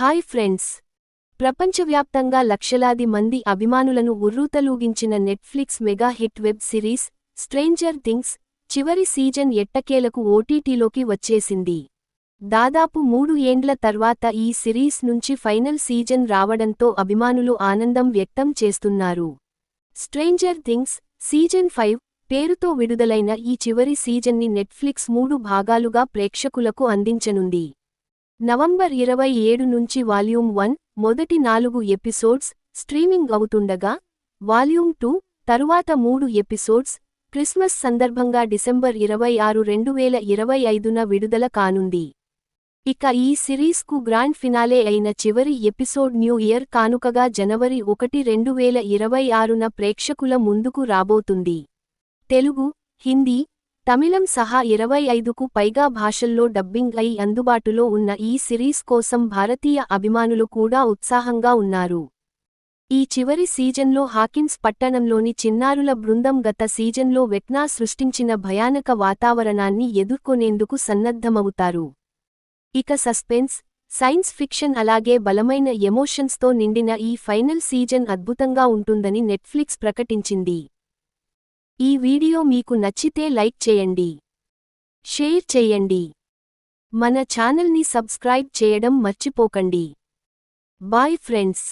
Hi friends. ప్రపంచవ్యాప్తంగా లక్షలాది మంది అభిమానులను ఉర్రూతలూగించిన Netflix mega hit web series stranger things చివరి సీజన్ ఎట్టకేలకు ఓటీటీలోకి వచ్చేసింది. దాదాపు మూడు ఏండ్ల తర్వాత ఈ సిరీస్ నుంచి ఫైనల్ సీజన్ రావడంతో అభిమానులు ఆనందం వ్యక్తం చేస్తున్నారు. స్ట్రేంజర్ థింగ్స్ సీజన్ ఫైవ్ పేరుతో విడుదలైన ఈ చివరి సీజన్ని నెట్ఫ్లిక్స్ మూడు భాగాలుగా ప్రేక్షకులకు అందించనుంది. నవంబర్ ఇరవై ఏడు నుంచి వాల్యూమ్ వన్ మొదటి నాలుగు ఎపిసోడ్స్ స్ట్రీమింగ్ అవుతుండగా వాల్యూమ్ టూ తరువాత మూడు ఎపిసోడ్స్ క్రిస్మస్ సందర్భంగా డిసెంబర్ ఇరవై ఆరు రెండు వేల ఇరవై ఐదున విడుదల కానుంది. ఇక ఈ సిరీస్కు గ్రాండ్ ఫినాలే అయిన చివరి ఎపిసోడ్ న్యూ ఇయర్ కానుకగా జనవరి ఒకటి రెండు వేల ఇరవై ఆరున ప్రేక్షకుల ముందుకు రాబోతుంది. తెలుగు హిందీ తమిళం సహా ఇరవై ఐదుకు పైగా భాషల్లో డబ్బింగ్ అయి అందుబాటులో ఉన్న ఈ సిరీస్ కోసం భారతీయ అభిమానులు కూడా ఉత్సాహంగా ఉన్నారు. ఈ చివరి సీజన్లో హాకిన్స్ పట్టణంలోని చిన్నారుల బృందం గత సీజన్లో వెక్నా సృష్టించిన భయానక వాతావరణాన్ని ఎదుర్కొనేందుకు సన్నద్ధమవుతారు. ఇక సస్పెన్స్ సైన్స్ ఫిక్షన్ అలాగే బలమైన ఎమోషన్స్తో నిండిన ఈ ఫైనల్ సీజన్ అద్భుతంగా ఉంటుందని నెట్ఫ్లిక్స్ ప్రకటించింది. ఈ వీడియో మీకు నచ్చితే లైక్ చేయండి షేర్ చేయండి. మన ఛానల్ని సబ్స్క్రైబ్ చేయడం మర్చిపోకండి. Bye friends.